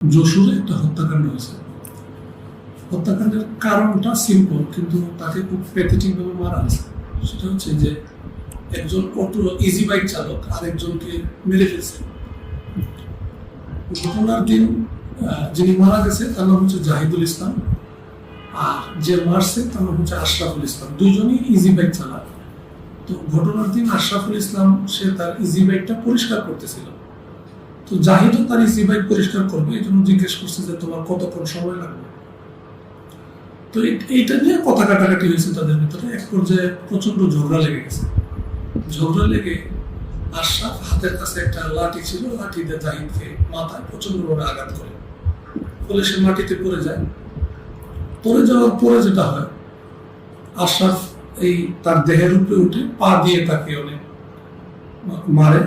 যশোরে একটা হত্যাকাণ্ড হয়েছে। হত্যাকাণ্ডের কারণটা সিম্পল কিন্তু তাকে খুব প্যাথেটিক ভাবে মারা হয়েছে। সেটা হচ্ছে যে একজন অটো ইজি বাইক চালক আরেকজনকে মেরে ফেলছে। ঘটনার দিন যিনি মারা গেছে, তার নাম হচ্ছে জাহিদুল ইসলাম। আর যে মারছে, তার নাম হচ্ছে আশরাফুল ইসলাম। দুজনই ইজি বাইক চালাক। তো ঘটনার দিন আশরাফুল ইসলাম, সে তার ইজি বাইকটা পরিষ্কার করতেছিল। তো জাহিদও তার ইজি বাইক পরিষ্কার করবে, এই জন্য জিজ্ঞেস করছে যে তোমার কতক্ষণ সময় লাগবে? তো এইটা নিয়ে কথা কাটাকাটি হয়েছে তাদের ভিতরে। এক পর্যায়ে প্রচণ্ড ঝগড়া লেগে গেছে। ঝগড়া লেগে আশরাফ হাতের কাছে একটা লাঠি ছিল লাঠিতে জাহিদকে মাথায় প্রচণ্ড ভাবে আঘাত করে। ফলে সে মাটিতে পড়ে যায়। পড়ে যাওয়ার পরে যেটা হয়, আশরাফ এই তার দেহের উপরে উঠে পা দিয়ে তাকে অনেক মারে।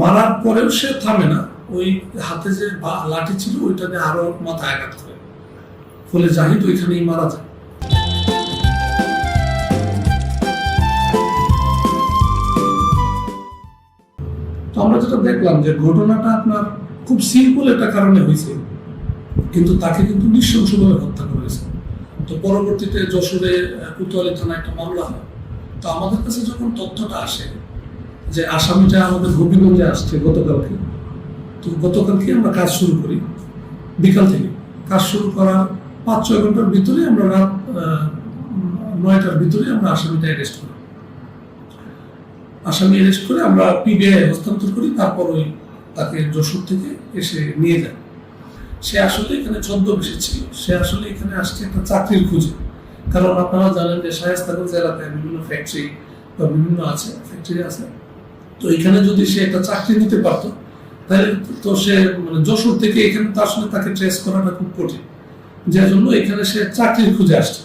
মারার পরেও সে থামে না। ওই হাতে যে লাঠি ছিল ওইটাতে আরও মাথায় আঘাত করে। ফলে জাহিদ ওইখানেই মারা যায়। তো আমরা যেটা দেখলাম যে ঘটনাটা আপনার খুব সিম্পল একটা কারণে হয়েছে, কিন্তু তাকে কিন্তু নৃশংসভাবে হত্যা করেছে তো পরবর্তীতে যশোরে কোতোয়ালি থানায় একটা মামলা হয়। তো আমাদের কাছে যখন তথ্যটা আসে যে আসামিটা আমাদের গোপীগঞ্জে আসছে গতকালকে। তো গতকালকে আমরা কাজ শুরু করি, বিকাল থেকে। কাজ শুরু করার পাঁচ ছয় ঘণ্টার ভিতরে আমরা রাত নয়টার ভিতরে আমরা আসামিটা অ্যারেস্ট করি। আসামি অ্যারেস্ট করে আমরা পিবিআই হস্তান্তর করি, তারপর ওই তাকে যশোর থেকে এসে নিয়ে যায়। সে আসলে এখানে ছদ্মবেশী ছিল। সে আসলে এখানে আসছে একটা চাকরির খুঁজে। কারণ আপনারা জানেন যে শায়স্তাগঞ্জ এলাকায় বিভিন্ন ফ্যাক্টরি বা বিভিন্ন আছে ফ্যাক্টরি আছে। তো এখানে যদি সে একটা চাকরি নিতে পারতো, তাহলে তো সে মানে যশোর থেকে এখানে তার সঙ্গে তাকে ট্রেস করাটা খুব কঠিন। যার জন্য এখানে সে চাকরির খুঁজে আসছে।